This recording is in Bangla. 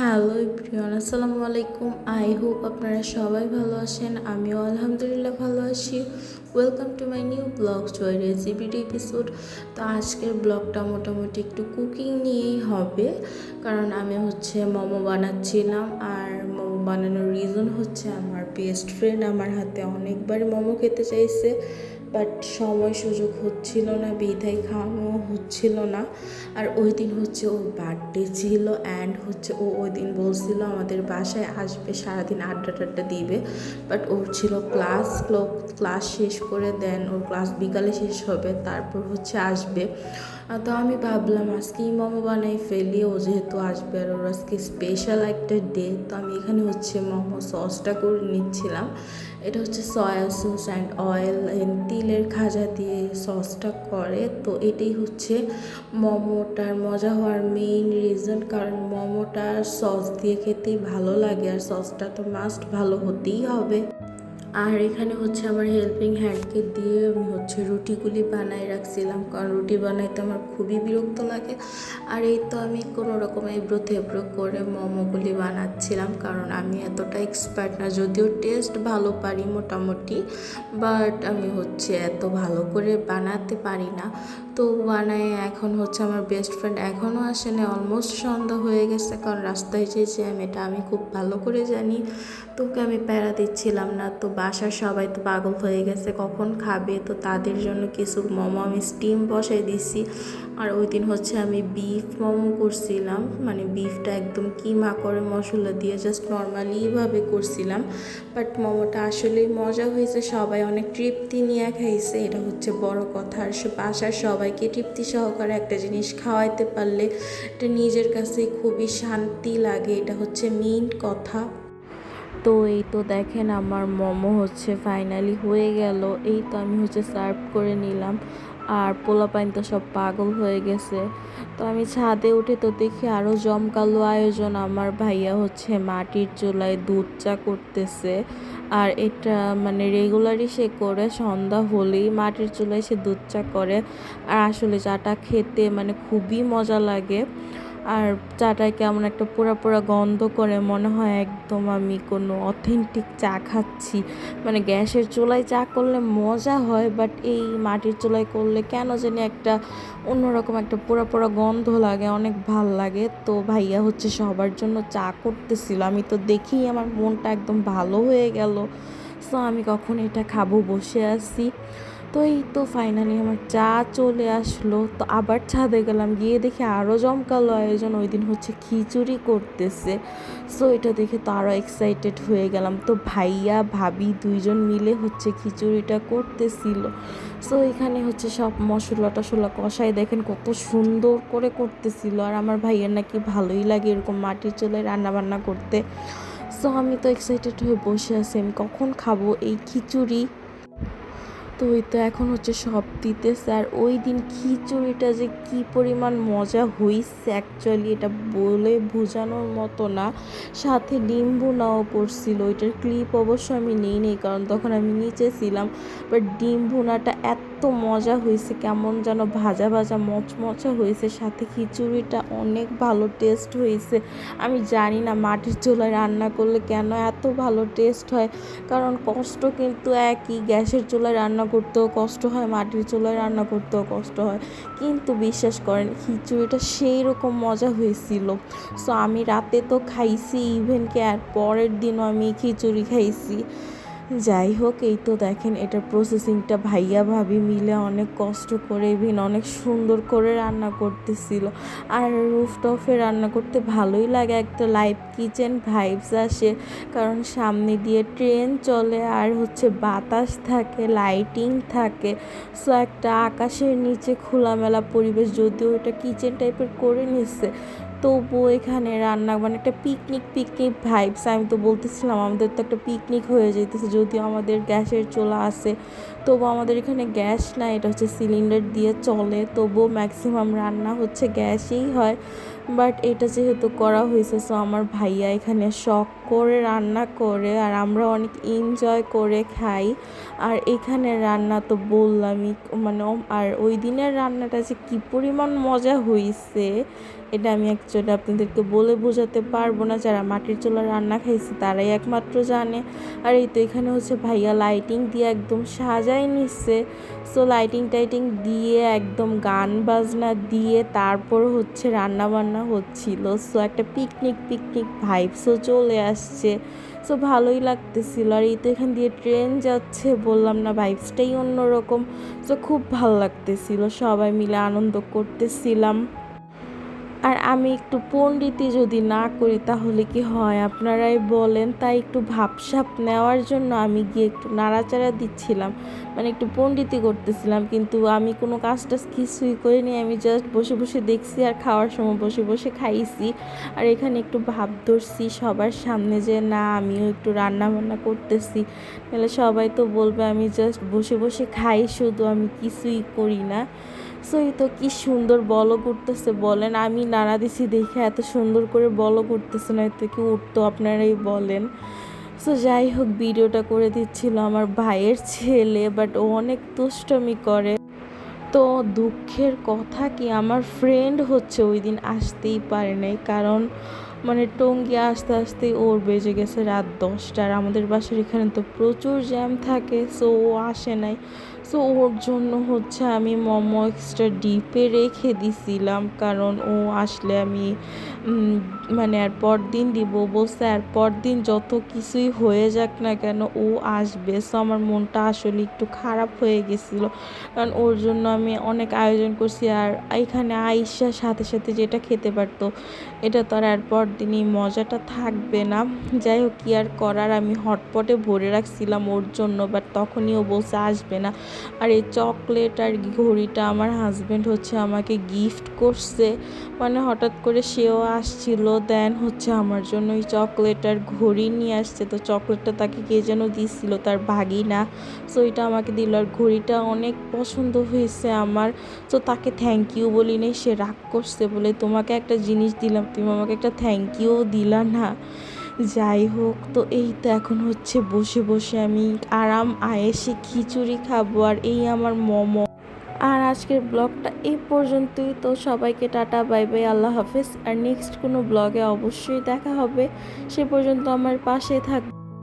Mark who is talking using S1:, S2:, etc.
S1: হ্যালো এভরিওয়ান আসসালামু আলাইকুম আই হোপ আপনারা সবাই ভালো আছেন। আমিও আলহামদুলিল্লাহ ভালো আছি। Welcome to my new blog জয় রেসিপিটি এপিসোড তো আজকের ব্লগটা মোটামুটি একটু কুকিং নিয়েই হবে। কারণ আমি হচ্ছে মোমো বানাচ্ছিলাম। আর মোমো বানানোর রিজন হচ্ছে আমার বেস্ট ফ্রেন্ড আমার হাতে অনেকবার মোমো খেতে চাইছে। বাট সময় সুযোগ হচ্ছিল না বিধায় খাওয়ানো হচ্ছিল না। আর ওই দিন হচ্ছে ওর বার্থডে ছিল অ্যান্ড হচ্ছে ও ওই দিন বলছিল আমাদের বাসায় আসবে, সারাদিন আড্ডা টাড্ডা দিবে। বাট ওর ছিল ক্লাস ক্লাস শেষ করে দেন ওর ক্লাস বিকালে শেষ হবে, তারপর হচ্ছে আসবে। তো আমি ভাবলাম আজকেই মোমো বানাই ফেলি। ও যেহেতু আসবে আর ওর আজকে স্পেশাল একটা ডে তো আমি এখানে হচ্ছে মোমো সসটা করে নিচ্ছিলাম। এটা হচ্ছে সয়া সস অ্যান্ড অয়েল তিলের খাজা দিয়ে সসটা করে। তো এটাই হচ্ছে মোমোটার মজা হওয়ার মেইন রিজন কারণ মোমোটা সস দিয়ে খেতেই ভালো লাগে। আর সসটা তো মাস্ট ভালো হতেই হবে। আর এখানে হচ্ছে আমার হেল্পিং হ্যান্ডকে দিয়ে আমি হচ্ছে রুটিগুলি বানাই রাখছিলাম। কারণ রুটি বানাইতে আমার খুবই বিরক্ত লাগে। আর এই তো আমি কোনো রকম এব্রো থেব্রো করে মোমোগুলি বানাচ্ছিলাম। কারণ আমি এতটা এক্সপার্ট না, যদিও টেস্ট ভালো পারি মোটামুটি বাট আমি হচ্ছে এত ভালো করে বানাতে পারি না। তো বানাই এখন হচ্ছে আমার বেস্ট ফ্রেন্ড এখনও আসেনি অলমোস্ট সন্ধ্যা হয়ে গেছে। কারণ রাস্তায় যে জ্যাম এটা আমি খুব ভালো করে জানি। তোকে আমি প্যারা দিচ্ছিলাম না, তো বাসার সবাই তো পাগল হয়ে গেছে, কখন খাবে? তো তাদের জন্য কিছু মোমো আমি স্টিম বসাই দিছি। আর ওই দিন হচ্ছে আমি বিফ মোমো করছিলাম মানে বিফটা একদম কিমা করে মশলা দিয়ে জাস্ট নর্মালিভাবে করছিলাম। বাট মোমোটা আসলেই মজা হয়েছে, সবাই অনেক তৃপ্তি নিয়ে খাইছে, এটা হচ্ছে বড় কথা। আর বাসার সবাইকে তৃপ্তি সহকারে একটা জিনিস খাওয়াইতে পারলে, এটা নিজের কাছে খুবই শান্তি লাগে, এটা হচ্ছে মেইন কথা। তো এই তো দেখেন আমার মোমো হচ্ছে ফাইনালি হয়ে গেল। এই তো আমি হচ্ছে সার্ভ করে নিলাম। আর পোলাপাইন তো সব পাগল হয়ে গেছে। তো আমি ছাদে উঠে তো দেখি আরও জমকালো আয়োজন। আমার ভাইয়া হচ্ছে মাটির চুলায় দুধ চা করতেছে। আর এটা মানে রেগুলারই সে করে, সন্ধ্যা হলেই মাটির চুলায় সে দুধ চা করে। আর আসলে চাটা খেতে মানে খুবই মজা লাগে। আর চাটায় কেমন একটা পোড়া পোড়া গন্ধ করে, মনে হয় একদম আমি কোনো অথেন্টিক চা খাচ্ছি। মানে গ্যাসের চুলায় চা করলে মজা হয় বাট এই মাটির চুলায় করলে কেন জানি একটা অন্যরকম একটা পোড়া পোড়া গন্ধ লাগে, অনেক ভালো লাগে। তো ভাইয়া হচ্ছে সবার জন্য চা করতেছিল, আমি তো দেখেই আমার মনটা একদম ভালো হয়ে গেল। সো আমি কখন এটা খাব বসে আছি। তো এই তো ফাইনালি আমার চা চলে আসলো। তো আবার ছাদে গেলাম, গিয়ে দেখি আরও জমকালো আয়োজন, ওই দিন হচ্ছে খিচুড়ি করতেছে। সো এটা দেখে তো আরও এক্সাইটেড হয়ে গেলাম। তো ভাইয়া, ভাবি দুইজন মিলে হচ্ছে খিচুড়িটা করতেছিল। সো এখানে হচ্ছে সব মশলা টশলা কষাই দেখেন কত সুন্দর করে করতেছিল। আর আমার ভাইয়ের নাকি ভালোই লাগে এরকম মাটির চুলায় রান্না বান্না করতে। সো আমি তো এক্সাইটেড হয়ে বসে আছি, আমি কখন খাব এই খিচুড়ি? তো ওই তো এখন হচ্ছে সব দিতেছে। আর ওই দিন খিচুড়িটা যে কি পরিমাণ মজা হইছে অ্যাকচুয়ালি এটা বলে বোঝানোর মতো না। সাথে ডিম ভুনাও করছিল ওইটার ক্লিপ অবশ্য আমি নেই নেই, কারণ তখন আমি নিচে ছিলাম। বাট ডিম ভুনাটা এত মজা হয়েছে কেমন যেন ভাজা ভাজা মচমচা হয়েছে সাথে খিচুড়িটা অনেক ভালো টেস্ট হয়েছে আমি জানি না মাটির চুলায় রান্না করলে কেন এত ভালো টেস্ট হয়, কারণ কষ্ট কিন্তু একই, গ্যাসের চুলায় রান্না করতেও কষ্ট হয়, মাটির চুলায় রান্না করতেও কষ্ট হয়। কিন্তু বিশ্বাস করেন, খিচুড়িটা সেই রকম মজা হয়েছিল। সো আমি রাতে তো খাইছি ইভেন কি আর পরের দিনও আমি খিচুড়ি খাইছি। যাই হোক, এই তো দেখেন, এটার প্রসেসিংটা ভাইয়া ভাবি মিলে অনেক কষ্ট করে ইভিন অনেক সুন্দর করে রান্না করতেছিল। আর রুফটপে রান্না করতে ভালোই লাগে, একটা লাইভ কিচেন ভাইবস আসে। কারণ সামনে দিয়ে ট্রেন চলে, আর হচ্ছে বাতাস থাকে লাইটিং থাকে। সো একটা আকাশের নিচে খোলামেলা পরিবেশ, যদিও এটা কিচেন টাইপের করে নিচ্ছে তবুও এখানে রান্না মানে একটা পিকনিক পিকনিক ভাইবস আমি তো বলতেছিলাম আমাদের তো একটা পিকনিক হয়ে যেতেছে, যদিও আমাদের গ্যাসের চোলা আছে, তবু আমাদের এখানে গ্যাস না এটা হচ্ছে সিলিন্ডার দিয়ে চলে, তবুও ম্যাক্সিমাম রান্না হচ্ছে গ্যাসেই হয়। বাট এটা যেহেতু করা হয়েছে সো আমার ভাইয়া এখানে শখ করে রান্না করে আর আমরা অনেক এনজয় করে খাই। আর এখানে রান্না তো বললামই মানে আর ওই দিনের রান্নাটা যে কী পরিমাণ মজা হয়েছে এটা আমি অ্যাকচুয়ালি আপনাদেরকে বলে বোঝাতে পারব না। যারা মাটির চুলা রান্না খাইছে, তারাই একমাত্র জানে। আর এই তো এখানে হচ্ছে ভাইয়া লাইটিং দিয়ে একদম সাজাই নিচ্ছে সো লাইটিং টাইটিং দিয়ে, একদম গান বাজনা দিয়ে, তারপর হচ্ছে রান্না বান্না হচ্ছিল। সো একটা পিকনিক পিকনিক ভাইবসও চলে আসছে। সো ভালোই লাগতেছিল। আর এই তো এখান দিয়ে ট্রেন যাচ্ছে, বললাম না ভাইবসটাই অন্যরকম। সো খুব ভালো লাগতেছিল। সবাই মিলে আনন্দ করতেছিলাম। আর আমি একটু পণ্ডিতি যদি না করি তাহলে কি হয়? আপনারাই বলেন, তাই একটু ভাবসাপ নেওয়ার জন্য আমি গিয়ে একটু নাড়াচাড়া দিচ্ছিলাম। মানে একটু পণ্ডিতি করতেছিলাম, কিন্তু আমি কোনো কাজ টাজ কিছুই করিনি। আমি জাস্ট বসে বসে দেখছি আর খাওয়ার সময় বসে বসে খাইছি। আর এখানে একটু ভাব ধরছি সবার সামনে যে, না, আমিও একটু রান্না বান্না করতেছি। তাহলে সবাই তো বলবে, আমি জাস্ট বসে বসে খাই, শুধু আমি কিছুই করি না। এই তো কি সুন্দর বলো করতেছে বলেন। আমি নাড়া দিছি দেখে এত সুন্দর করে বলো করতেছে না, এতে কি উঠতো আপনারাই বলেন। সো যাই হোক, ভিডিওটা করে দিচ্ছিল আমার ভাইয়ের ছেলে বাট ও অনেক তুষ্টমি করে। তো দুঃখের কথা কি, আমার ফ্রেন্ড হচ্ছে ওই দিন আসতেই পারে নাই, কারণ মানে টঙ্গি আসতে আসতে ওর বেজে গেছে রাত দশটার। আমাদের বাসার এখানে তো প্রচুর জ্যাম থাকে সো ও আসে নাই। সো ওর জন্য হচ্ছে আমি মোমো এক্সট্রা ডিপে রেখে দিছিলাম কারণ ও আসলে আমি মানে আর পরদিন দিব, বলছে আর পরদিন যত কিছুই হয়ে যাক না কেন ও আসবে। সো আমার মনটা আসলে একটু খারাপ হয়ে গেছিল। কারণ ওর জন্য আমি অনেক আয়োজন করছি আর এখানে আইসার সাথে সাথে যেটা খেতে পারতো, এটা তো আর পরদিনই মজাটা থাকবে না। যাই হোক, কি আর করার? আমি হটপটে ভরে রাখছিলাম ওর জন্য বাট তখনই ও বলছে আসবে না। আর এই চকলেট আর ঘড়িটা আমার হাজব্যান্ড হচ্ছে আমাকে গিফট করছে। মানে হঠাৎ করে সেও আসছিল দেন হচ্ছে আমার জন্য ওই চকলেট আর ঘড়ি নিয়ে আসছে। তো চকলেটটা তাকে কে যেন দিছিল, তার ভাগিনা। সো এটা আমাকে দিল আর ঘড়িটা অনেক পছন্দ হয়েছে আমার। তো তাকে থ্যাংক ইউ বলি নেই, সে রাগ করছে বলে তোমাকে একটা জিনিস দিলাম, তুমি আমাকে একটা থ্যাংক ইউ দিলা না। যাই হোক, তো এই তো এখন হচ্ছে বসে বসে আমি আরাম আয়েসে খিচুড়ি খাব আর এই আমার মোমো। আর আজকের ব্লগটা এই পর্যন্তই। তো সবাইকে টাটা, বাই বাই, আল্লাহ হাফেজ। আর নেক্সট কোনো ব্লগে অবশ্যই দেখা হবে। সে পর্যন্ত আমার পাশে থাকবে